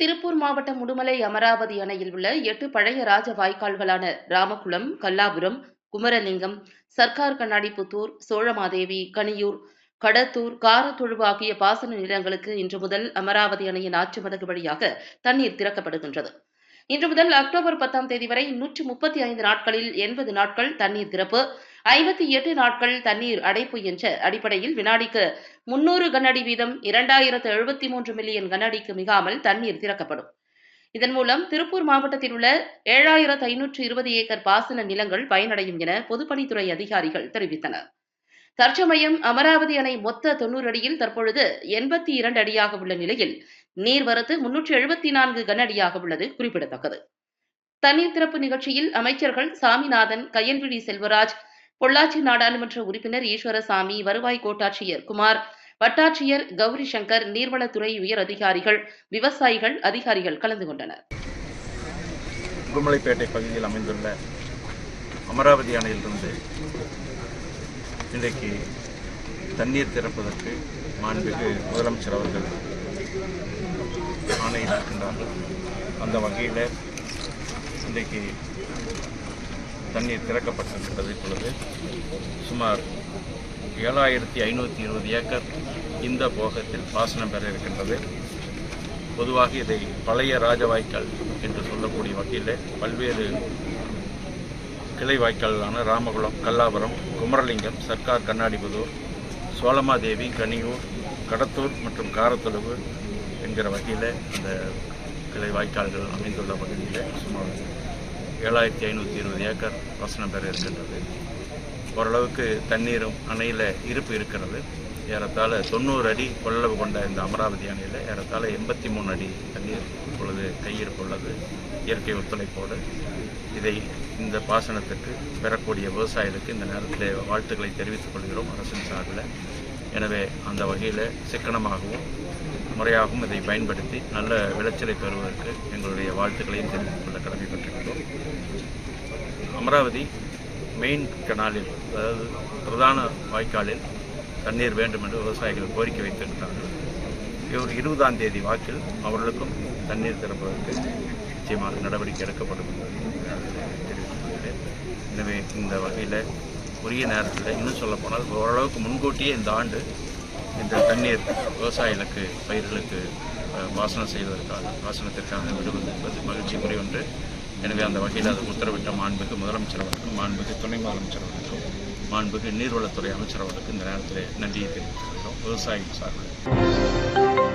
திருப்பூர் மாவட்டம் உடுமலை அமராவதி அணையில் உள்ள எட்டு பழைய ராஜ வாய்க்கால்களான ராமகுளம் கல்லாபுரம் குமரலிங்கம் சர்க்கார் கண்ணாடிபுத்தூர் சோழமாதேவி கனியூர் கடத்தூர் காரத்தொழுவு ஆகிய பாசன நிலங்களுக்கு இன்று முதல் அமராவதி அணையின் ஆற்று மதகு வழியாக தண்ணீர் திறக்கப்படுகின்றது. இன்று முதல் அக்டோபர் பத்தாம் தேதி வரை நூற்றி முப்பத்தி ஐந்து நாட்களில் எண்பது நாட்கள் தண்ணீர் திறப்பு. ஐம்பத்தி எட்டு நாட்கள் தண்ணீர் அடைப்பு என்ற அடிப்படையில் வினாடிக்கு முன்னூறு கனஅடி வீதம் இரண்டாயிரத்து எழுபத்தி மூன்று மில்லியன் கனஅடிக்கு மிகாமல் தண்ணீர் திறக்கப்படும். இதன் மூலம் திருப்பூர் மாவட்டத்தில் உள்ள ஏழாயிரத்து ஐநூற்று இருபது ஏக்கர் பாசன நிலங்கள் பயனடையும் என பொதுப்பணித்துறை அதிகாரிகள் தெரிவித்தனர். தற்சமயம் அமராவதி அணை மொத்த தொன்னூறு அடியில் தற்பொழுது எண்பத்தி இரண்டு அடியாக உள்ள நிலையில் நீர்வரத்து முன்னூற்று எழுபத்தி நான்கு கனஅடியாக உள்ளது குறிப்பிடத்தக்கது. தண்ணீர் திறப்பு நிகழ்ச்சியில் அமைச்சர்கள் சாமிநாதன் கையன்விழி செல்வராஜ் பொள்ளாச்சி நாடாளுமன்ற உறுப்பினர் ஈஸ்வரசாமி வருவாய் கோட்டாட்சியர் குமார் வட்டாட்சியர் கௌரி சங்கர் நீர்வளத்துறை உயர் அதிகாரிகள் விவசாயிகள் அதிகாரிகள் கலந்து கொண்டனர். உடுமலைப்பேட்டை பகுதியில் அமைந்துள்ள அமராவதி அணையிலிருந்து இன்றைக்கு தண்ணீர் திறப்பதற்கு மாண்புமிகு முதலமைச்சர் அவர்கள் ஆணையிட்டிருக்கின்றார்கள். அந்த வகையில் இன்றைக்கு தண்ணீர் திறக்கப்பட்டிருக்கிறது இப்பொழுது சுமார் ஏழாயிரத்தி ஐநூற்றி இருபது ஏக்கர் இந்த போகத்தில் பாசனம் பெற இருக்கின்றது. பொதுவாக இதை பழைய ராஜவாய்க்கால் என்று சொல்லக்கூடிய வகையில் பல்வேறு கிளை வாய்க்காலான ராமகுளம் கல்லாபுரம் குமரலிங்கம் சர்க்கார் கண்ணாடிபுதூர் சோழமாதேவி கனியூர் கடத்தூர் மற்றும் காரத்தொழுவு என்கிற வகையில் இந்த கிளை வாய்க்கால்கள் அமைந்துள்ள பகுதியில் சுமார் ஏழாயிரத்தி ஐநூற்றி இருபது ஏக்கர் வசனம் பெற இருக்கின்றது. ஓரளவுக்கு தண்ணீரும் அணையில் இருப்பு இருக்கிறது. ஏறத்தாழ தொண்ணூறு அடி கொள்ளளவு கொண்ட இந்த அமராவதி அணையில் ஏறத்தாழ எண்பத்தி மூணு அடி தண்ணீர் இப்பொழுது கையிருப்பு உள்ளது. இயற்கை ஒத்துழைப்போடு இதை இந்த பாசனத்துக்கு பெறக்கூடிய விவசாயிகளுக்கு இந்த நேரத்தில் வாழ்த்துக்களை தெரிவித்துக் கொள்கிறோம் அரசின் சார்பில். எனவே அந்த வகையில் சிக்கனமாகவும் முறையாகவும் இதை பயன்படுத்தி நல்ல விளைச்சலை பெறுவதற்கு எங்களுடைய வாழ்த்துக்களையும் தெரிவித்துக் கொள்ள அமராவதி மெயின் கனாலில் அதாவது பிரதான வாய்க்காலில் தண்ணீர் வேண்டும் என்று விவசாயிகள் கோரிக்கை வைத்திருக்கிறார்கள். இவர் இருபதாம் தேதி வாக்கில் அவர்களுக்கும் தண்ணீர் திறப்பதற்கு நிச்சயமாக நடவடிக்கை எடுக்கப்படும் தெரிவித்துள்ளேன் எனவே இந்த வகையில் உரிய நேரத்தில் இன்னும் சொல்லப்போனால் ஓரளவுக்கு முன்கூட்டியே இந்த ஆண்டு இந்த தண்ணீர் விவசாயிகளுக்கு பயிர்களுக்கு வாசனம் பாசனம் செய்வதற்காக வாசனத்திற்காக விடுவது என்பது மகிழ்ச்சிக்குரிய ஒன்று. எனவே அந்த வகையில் அது உத்தரவிட்ட மாண்புக்கு முதலமைச்சர் அவர்களுக்கும் மாண்புக்கு துணை முதலமைச்சர் அவர்களுக்கும் மாண்புக்கு நீர்வளத்துறை அமைச்சர் அவர்களுக்கு இந்த நேரத்தில் நன்றியை தெரிவித்துக் கொள்கிறோம். விவசாயிகள் சார்பில்.